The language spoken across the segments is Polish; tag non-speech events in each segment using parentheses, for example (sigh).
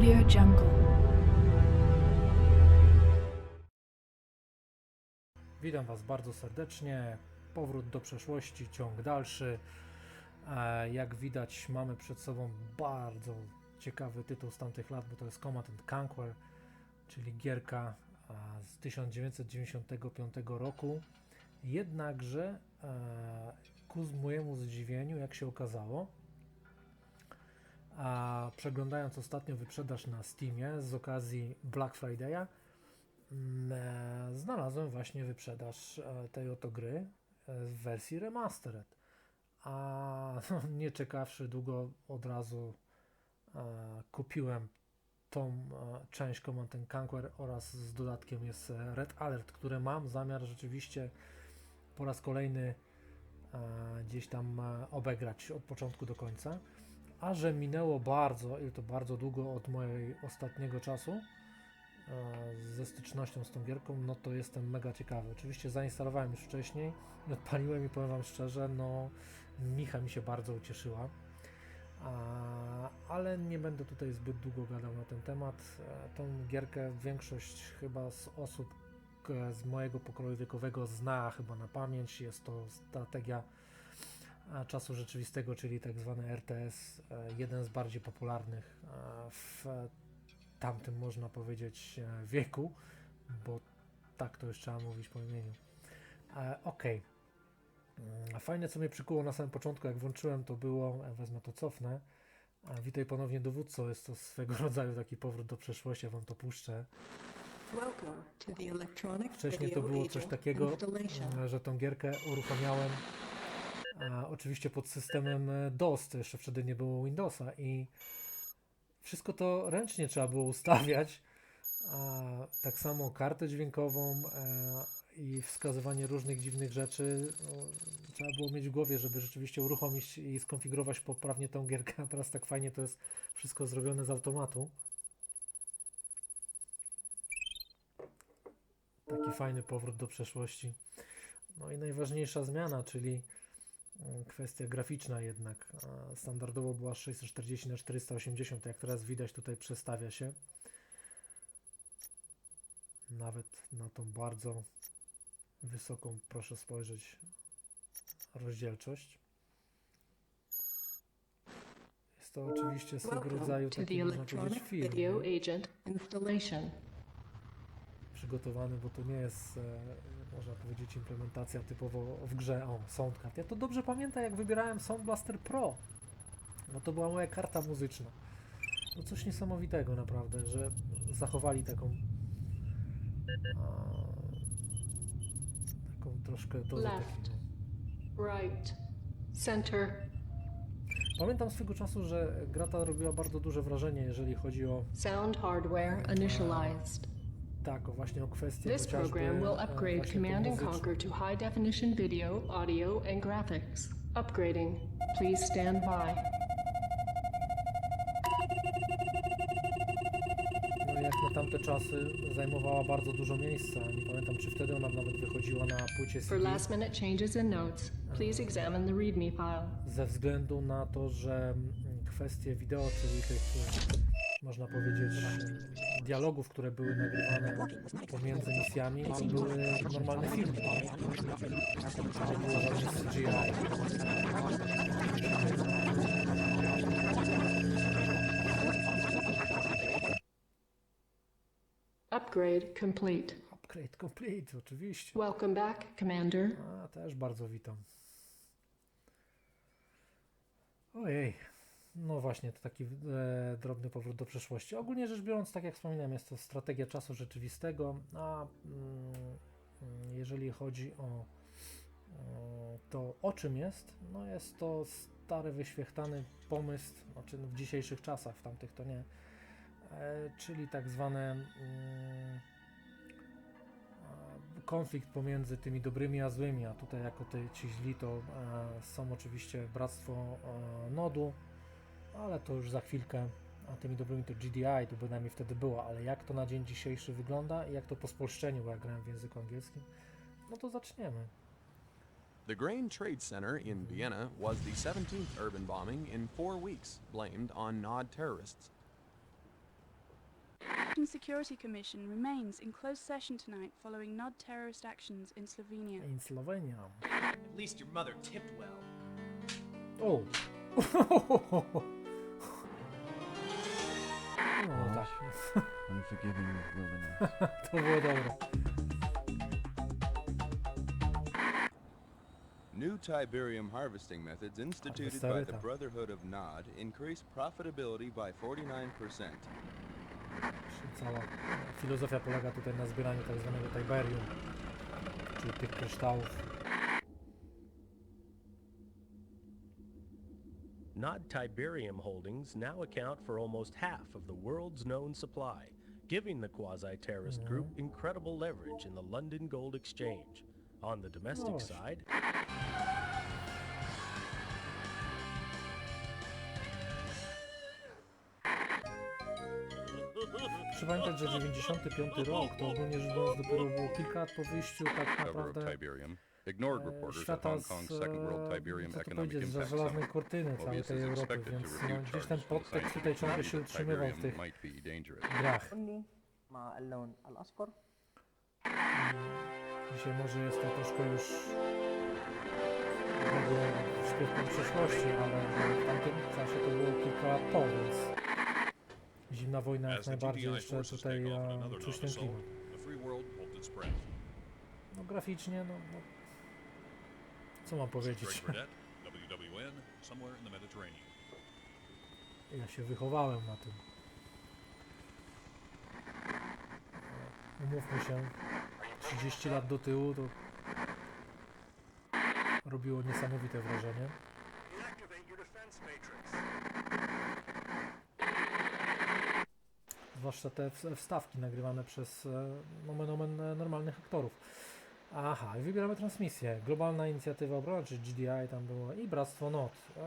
Audio Jungle. Witam Was bardzo serdecznie. Powrót do przeszłości, ciąg dalszy. E, Jak widać, mamy przed sobą bardzo ciekawy tytuł z tamtych lat, bo to jest Command and Conquer, czyli gierka e, z 1995 roku. Jednakże, e, ku mojemu zdziwieniu, jak się okazało, a przeglądając ostatnio wyprzedaż na Steamie z okazji Black Friday'a, mm, e, znalazłem właśnie wyprzedaż e, tej oto gry e, w wersji remastered. A (laughs) nie czekawszy długo, od razu kupiłem tą część Command and Conquer oraz z dodatkiem jest Red Alert, które mam zamiar rzeczywiście po raz kolejny gdzieś tam obegrać od początku do końca. A że minęło bardzo, i to bardzo długo od mojej ostatniego czasu e, ze stycznością z tą gierką, no to jestem mega ciekawy. Oczywiście zainstalowałem już wcześniej, odpaliłem i powiem Wam szczerze, no Micha mi się bardzo ucieszyła. A, ale nie będę tutaj zbyt długo gadał na ten temat. E, Tą gierkę większość chyba z osób k- z mojego pokroju wiekowego zna chyba na pamięć. Jest to strategia e, czasu rzeczywistego, czyli tak zwany RTS, e, jeden z bardziej popularnych e, w tamtym można powiedzieć e, wieku, bo tak to już trzeba mówić po imieniu. Okej. Mm, Fajne, co mnie przykuło na samym początku, jak włączyłem, to było, wezmę to cofnę. Witaj ponownie dowódco, jest to swego (laughs) rodzaju taki powrót do przeszłości, ja wam to puszczę. Welcome to the electronic Wcześniej to było coś takiego, że tą gierkę uruchamiałem a, oczywiście pod systemem e, DOS, to jeszcze wtedy nie było Windowsa i wszystko to ręcznie trzeba było ustawiać. A, tak samo kartę dźwiękową e, i wskazywanie różnych dziwnych rzeczy. No, trzeba było mieć w głowie, żeby rzeczywiście uruchomić i skonfigurować poprawnie tą gierkę. A teraz tak fajnie to jest wszystko zrobione z automatu. Taki fajny powrót do przeszłości. No i najważniejsza zmiana, czyli kwestia graficzna jednak. Standardowo była 640 na 480 jak teraz widać tutaj przestawia się. Nawet na tą bardzo wysoką, proszę spojrzeć, rozdzielczość. Jest to oczywiście swego rodzaju taki, można powiedzieć, film video nie? agent installation. Przygotowany, bo to nie jest, e, można powiedzieć, implementacja typowo w grze. O, Soundcard. Ja to dobrze pamiętam, jak wybierałem Sound Blaster Pro. No to była moja karta muzyczna. No coś niesamowitego naprawdę, że zachowali taką a, taką troszkę dozę Left. takiego. Right. Center. Pamiętam swego czasu, że gra ta robiła bardzo duże wrażenie, jeżeli chodzi o Sound hardware initialized. Tak, o właśnie o kwestie This program will e, upgrade Command and. Conquer to high definition video, audio, and graphics. Upgrading. Please stand by. No jak na tamte czasy zajmowała bardzo dużo miejsca. Nie pamiętam, czy wtedy ona nawet wychodziła na płycie For CD. last minute changes and notes, please examine the README file. Ze względu na to, że mm, kwestie wideo, czyli tych, można powiedzieć, dialogów, które były nagrywane pomiędzy misjami, to były normalne filmy. Nie było CGI. Upgrade complete. Upgrade complete, oczywiście. Welcome back, Commander. A, też bardzo witam. Ojej. No właśnie, to taki e, drobny powrót do przeszłości. Ogólnie rzecz biorąc, tak jak wspominałem, jest to strategia czasu rzeczywistego, a mm, jeżeli chodzi o mm, to, o czym jest, no jest to stary, wyświechtany pomysł, znaczy w dzisiejszych czasach, w tamtych to nie, e, czyli tak zwane mm, e, konflikt pomiędzy tymi dobrymi a złymi, a tutaj jako te, ci źli to e, są oczywiście Bractwo e, Nodu, ale to już za chwilkę, a tymi dobrymi to GDI, to bynajmniej wtedy było, ale jak to na dzień dzisiejszy wygląda i jak to po spolszczeniu, bo ja grałem w języku angielskim, no to zaczniemy. The Grain Trade Center in Vienna was the 17th urban bombing in four weeks, blamed on Nod terrorists. National Security Commission remains in closed session tonight following NOD terrorist actions in Slovenia. In Słowenia. At least your mother tipped well. O! (laughs) No tak, Unforgiving wilderness. (laughs) to było dobre. New Tiberium harvesting methods instituted by the. Brotherhood of Nod increase profitability by 49%. Cała filozofia polega tutaj na zbieraniu tak zwanego Tiberium, czyli tych kryształów. Nod Tiberium holdings now account for almost half of the world's known supply, giving the quasi-terrorist group incredible leverage in the London Gold Exchange. On the domestic Gosh. side, Trzeba pamiętać, że 95 rok to ogólnie rzecz biorąc dopiero było kilka lat po wyjściu tak naprawdę Tiberium ignored e, reporters that świata Hong z, Kong's Second World Tiberium e, co to Economic powiedzieć, z Impact żelaznej Summit kurtyny całej Mobius tej is Europy, expected to więc review no, gdzieś ten charges from the podtekst site tutaj ciągle się that utrzymywał w Tiberium tych might be dangerous. grach. قلني مع اللون الأصفر Dzisiaj może jest to troszkę już jakby śpiewką przeszłości, ale w tamtym czasie to było kilka lat po, więc zimna wojna jak As the najbardziej GDI jeszcze forces tutaj take off in e, another czuć ten non-assault, klimat. the free world holds its breath. No graficznie, no, no co mam powiedzieć? Ja się wychowałem na tym. Umówmy się, 30 lat do tyłu to robiło niesamowite wrażenie. Zwłaszcza te wstawki nagrywane przez e, nomen omen e, normalnych aktorów. Aha, i wybieramy transmisję. Globalna inicjatywa obronna, czy GDI tam było i Bractwo NOT. No,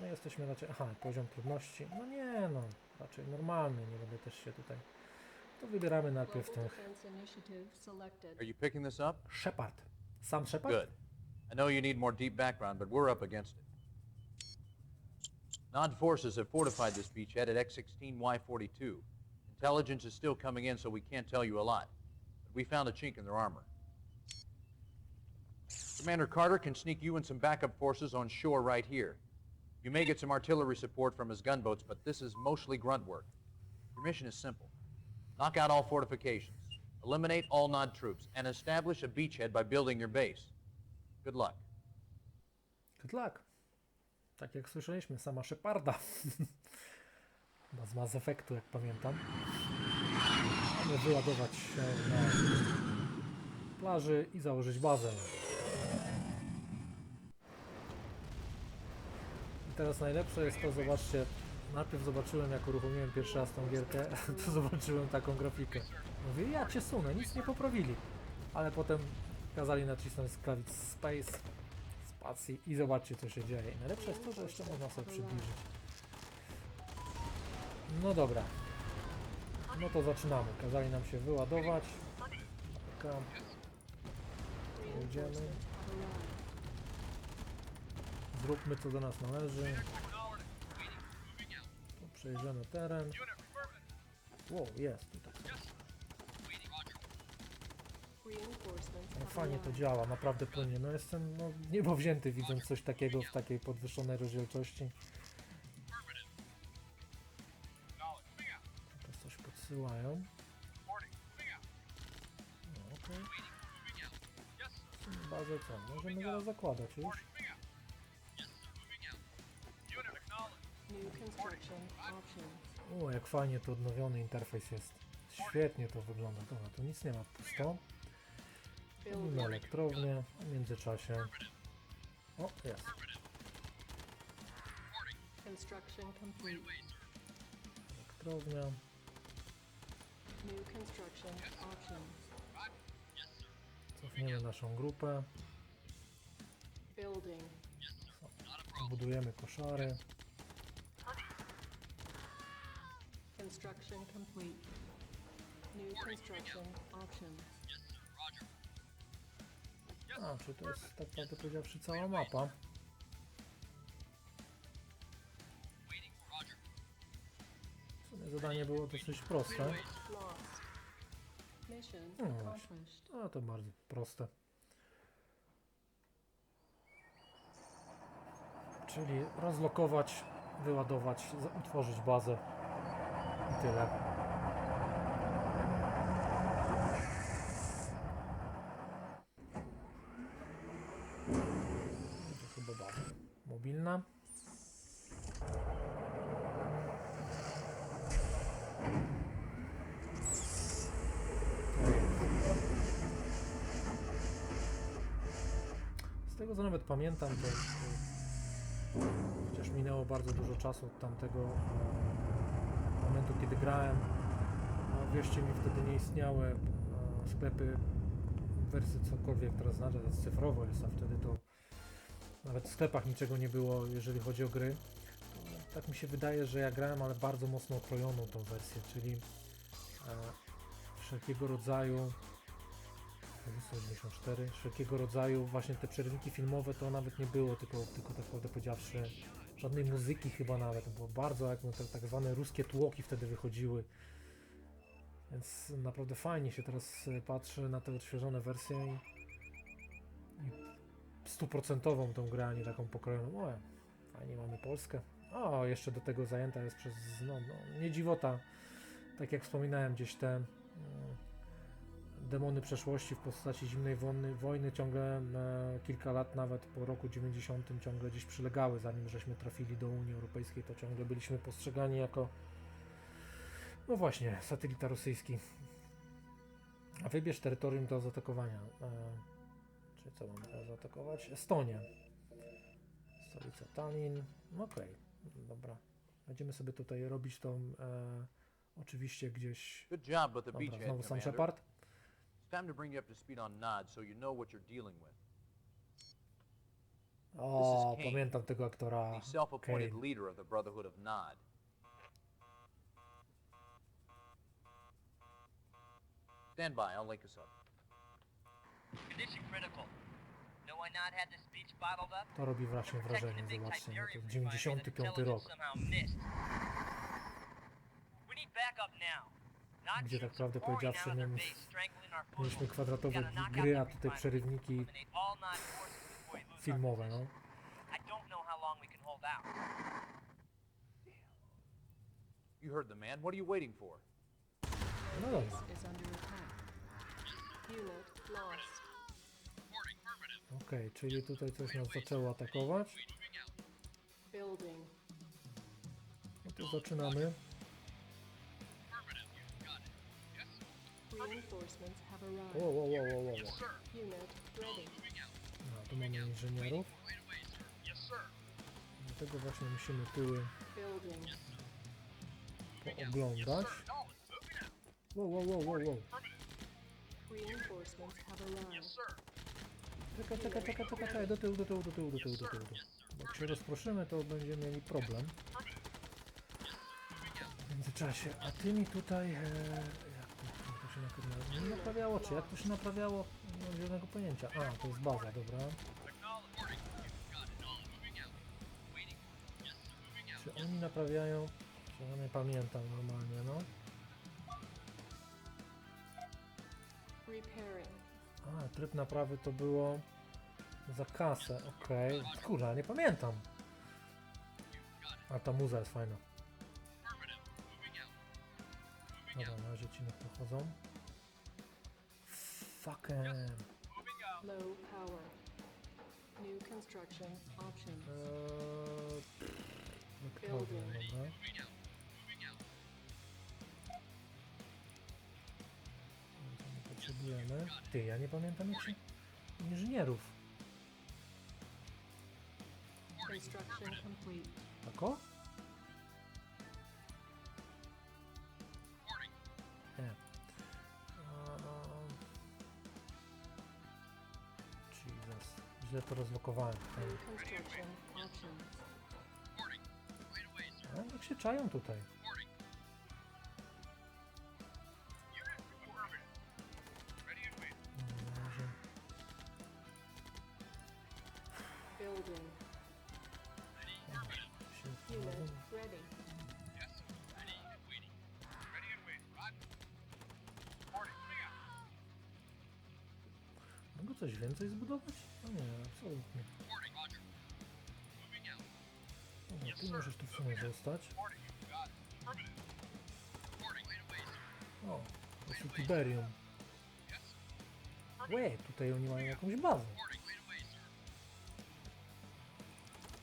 my jesteśmy raczej, aha, poziom trudności. No nie no, raczej normalny, nie będę też się tutaj. To wybieramy najpierw Global tych Defense Initiative selected. Are you picking this up? Shepard. Sam Shepard? Good. I know you need more deep background, but we're up against it. Nod forces have fortified this beachhead at X-16Y42. Intelligence is still coming in, so we can't tell you a lot. But we found a chink in their armor. Commander Carter can sneak you and some backup forces on shore right here. You may get some artillery support from his gunboats, but this is mostly grunt work. Your mission is simple. Knock out all fortifications, eliminate all Nod troops, and establish a beachhead by building your base. Good luck. Good luck. Tak jak słyszeliśmy, sama Sheparda. Chyba (laughs) z Mass Effectu, jak pamiętam. Wyładować się na plaży i założyć bazę. I teraz najlepsze jest to, zobaczcie, najpierw zobaczyłem, jak uruchomiłem pierwszy raz tą gierkę, (laughs) to zobaczyłem taką grafikę. Mówię, ja cię sunę, nic nie poprawili. Ale potem kazali nacisnąć klawisz Space, spacji i zobaczcie, co się dzieje. Najlepsze jest to, że jeszcze można sobie przybliżyć. No dobra. No to zaczynamy. Kazali nam się wyładować. Taka. Jedziemy. Zróbmy co do nas należy. Przejrzymy teren. Wow, jest tutaj. No, fajnie to działa, naprawdę płynnie. No jestem no, niebowzięty widząc coś takiego w takiej podwyższonej rozdzielczości. Teraz coś podsyłają. No. Okay. Bazę co? Możemy zaraz zakładać już. O, jak fajnie to odnowiony interfejs jest. Świetnie to wygląda. Dobra, tu nic nie ma pusto. Robimy elektrownię. W międzyczasie... O, jest. Elektrownia. Cofniemy naszą grupę. Budujemy koszary. Construction complete. New construction options. A, czy to jest tak naprawdę powiedziawszy cała mapa? W sumie Zadanie było dosyć proste. Lost. Mission No właśnie. accomplished. No to bardzo proste. Czyli rozlokować, wyładować, utworzyć bazę i tyle. Mobilna. Z tego co nawet pamiętam, to chociaż minęło bardzo dużo czasu od tamtego e, momentu, kiedy grałem, wierzcie mi, wtedy nie istniały e, sklepy w wersji cokolwiek teraz znaczy, to jest cyfrowo jest, a wtedy to nawet w sklepach niczego nie było, jeżeli chodzi o gry. Tak mi się wydaje, że ja grałem, ale bardzo mocno okrojoną tą wersję, czyli e, wszelkiego rodzaju 194, wszelkiego rodzaju właśnie te przerywniki filmowe to nawet nie było, tylko, tylko tak naprawdę powiedziawszy żadnej muzyki chyba nawet, było bardzo jak no, te tak zwane ruskie tłoki wtedy wychodziły. Więc naprawdę fajnie się teraz e, patrzy na te odświeżone wersje i, i stuprocentową tą grę, a nie taką pokrojoną. O, fajnie mamy Polskę. O, jeszcze do tego zajęta jest przez, no, no nie dziwota, tak jak wspominałem, gdzieś te mm, demony przeszłości w postaci zimnej wojny, wojny ciągle e, kilka lat, nawet po roku 90 ciągle gdzieś przylegały, zanim żeśmy trafili do Unii Europejskiej, to ciągle byliśmy postrzegani jako no właśnie, satelita rosyjski. A wybierz terytorium do zaatakowania. E, czy co mam teraz zaatakować? Estonię. Stolica Tallinn. No Okej, dobra. Będziemy sobie tutaj robić tą e, oczywiście gdzieś. Good job with the Dobra, znowu Sam. Shepard. It's time to bring you up to speed on Nod so you know what you're dealing with. O, Kane, pamiętam tego aktora. The self-appointed Kane. leader of the Brotherhood of Nod. Stand by, I'll link us up. Condition critical. Know why not had the speech bottled up? To robi właśnie wrażenie, zobaczcie. No to 95 rok. somehow missed. We need backup now. Gdzie tak prawdę powiedziawszy, our Mieliśmy kwadratowe gry, a tutaj przerywniki filmowe, no. You heard the man. What are you waiting for? No lost. Okej, czyli tutaj coś nas zaczęło atakować. No to zaczynamy. Reinforcements have arrived. Wow, wow, wow, wow, wow. Unit ready. No, tu mamy inżynierów. Dlatego właśnie musimy tyły Building. pooglądać. Wow, wow, wow, wow, wow. Reinforcements have arrived. Czekaj, czekaj, czekaj, czekaj, czekaj, do tyłu, do tyłu, do tyłu, do tyłu, do tyłu. Jak się rozproszymy, to będziemy mieli problem. W międzyczasie, a ty mi tutaj... E, jak to, to się naprawiało? Czy jak to się naprawiało? Nie mam żadnego pojęcia. A, to jest baza, dobra. Czy oni naprawiają? Czy ja nie pamiętam normalnie, no. A, tryb naprawy to było za kasę, okej. Kurwa, nie pamiętam. A ta muza jest fajna. Dobra, na razie ci nie pochodzą. Fucking. Low power. New construction options. Eee, elektrownia, dobra. Co my potrzebujemy? Ty, ja nie pamiętam jak się... Inżynierów. Construction complete. Tak źle to rozlokowałem. A jak się czają tutaj? Mogę coś więcej zbudować? No nie, absolutnie. Dobra, ty możesz tu w sumie zostać. O, to jest Tiberium. Łe, tutaj oni mają jakąś bazę.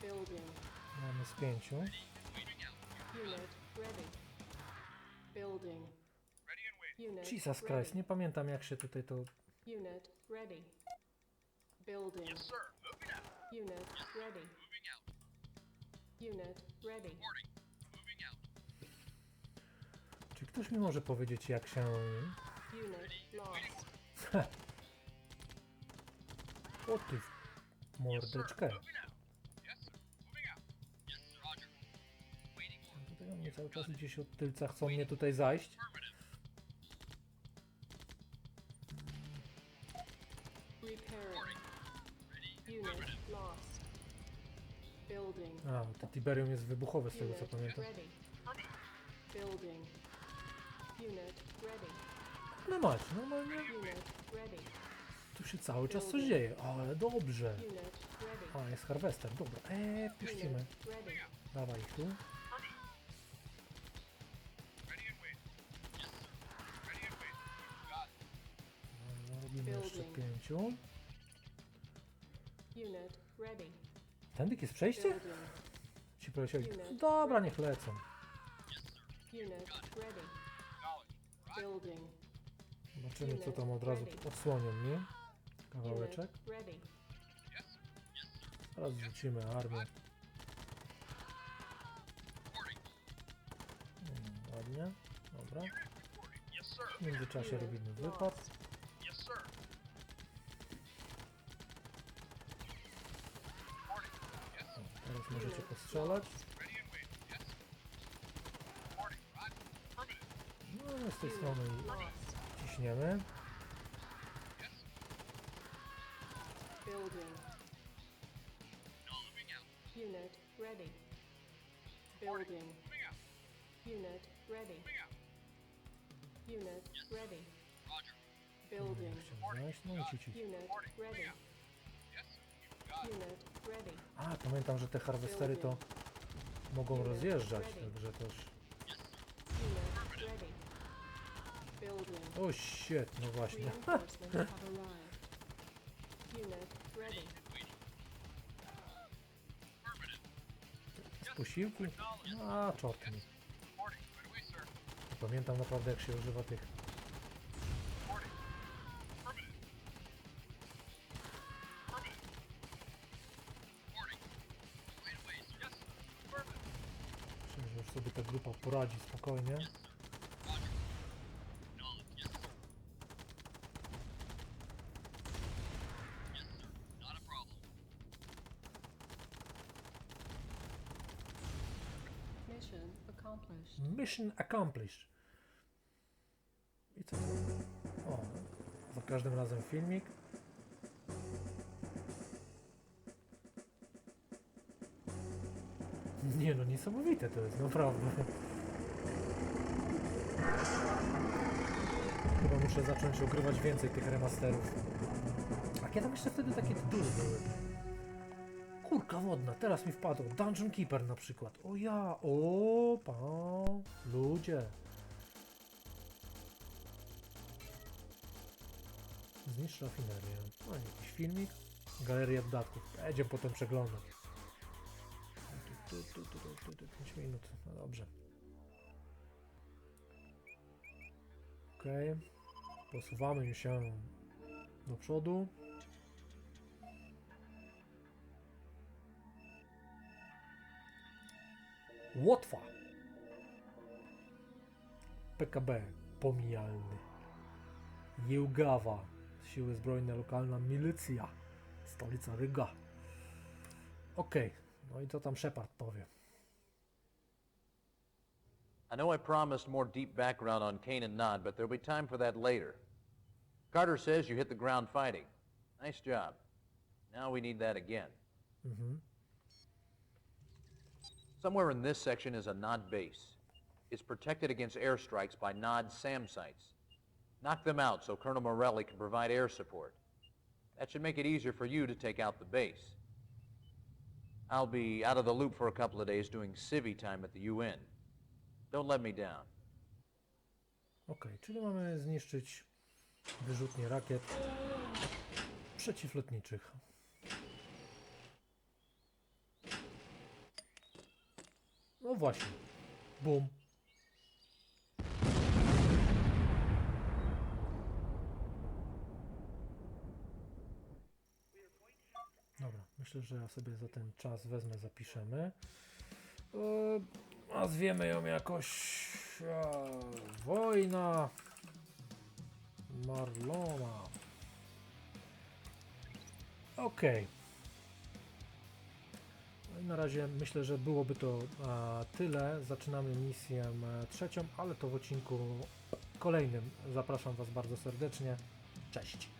Building. Mamy z pięciu. Unit ready. Building. Unit Jesus ready. Christ, nie pamiętam jak się tutaj to... Unit ready. Building. Yes, sir. Moving out. Unit ready. Moving out. Unit ready. Czy ktoś mi może powiedzieć jak się... Unit lost. (laughs) O ty w mordeczkę. Tutaj oni cały czas gdzieś od tylca chcą mnie tutaj zajść. Repairing. Unit lost. Building. A, to Tiberium jest wybuchowe z tego co Unit pamiętam. ready. Building. Unit ready. No macie, normalnie Unit ready. tu się cały czas coś dzieje, ale dobrze. Unit ready. A, jest harwester, dobra. Eee, puścimy. Unit ready. Dawaj ich tu. No, Robimy jeszcze Building. pięciu. Unit ready. Tędy jest przejście? Building. Ci polecieli. Dobra, niech lecą. Unit ready. Building. Zobaczymy co tam od razu odsłonią mi. Unit Kawałeczek. ready. Teraz rzucimy armię. Mm, Ładnie. Dobra. W międzyczasie robimy wypad. Teraz możecie postrzelać. No, z tej strony ciśniemy. Building. Unit ready. Building. Unit ready. Unit ready. Building. No. Unit ready. A, pamiętam, że te harwestery to mogą rozjeżdżać, także też... O, shit, no właśnie. (laughs) Z posiłki? A, czort mi. Pamiętam naprawdę jak się używa tych... poradzi spokojnie. Mission accomplished. Mission accomplished. I co? O, za każdym razem filmik. Nie no, niesamowite to jest, naprawdę. Chyba muszę zacząć ogrywać więcej tych remasterów. A kiedy jeszcze wtedy takie tytuły były? Kurka wodna, teraz mi wpadło. Dungeon Keeper na przykład. O ja, o pan, ludzie. Zniszcz rafinerię. No jakiś filmik. Galeria dodatków. Będziemy potem przeglądać. Tu, tu, tu, tu, tu, tu, 5 minut. No dobrze. Okej. Posuwamy się do przodu. Łotwa. PKB pomijalny. Jełgawa. Siły zbrojne, lokalna milicja. Stolica Ryga. Okej. No i co tam Shepard powie? I know I promised more deep background on Kane and Nod, but there'll be time for that later. Carter says you hit the ground fighting. Nice job. Now we need that again. Mhm. Somewhere in this section is a Nod base. It's protected against airstrikes by Nod SAM sites. Knock them out so Colonel Morelli can provide air support. That should make it easier for you to take out the base. I'll be out of the loop for a couple of days doing civvy time at the UN. Don't let me down. Ok, czyli mamy zniszczyć wyrzutnie rakiet przeciwlotniczych. No właśnie. Bum. Dobra, myślę, że ja sobie za ten czas wezmę, zapiszemy. E, nazwiemy ją jakoś e, Wojna Marlona. Okej. No na razie myślę, że byłoby to e, tyle. Zaczynamy misję e, trzecią, ale to w odcinku kolejnym. Zapraszam Was bardzo serdecznie. Cześć.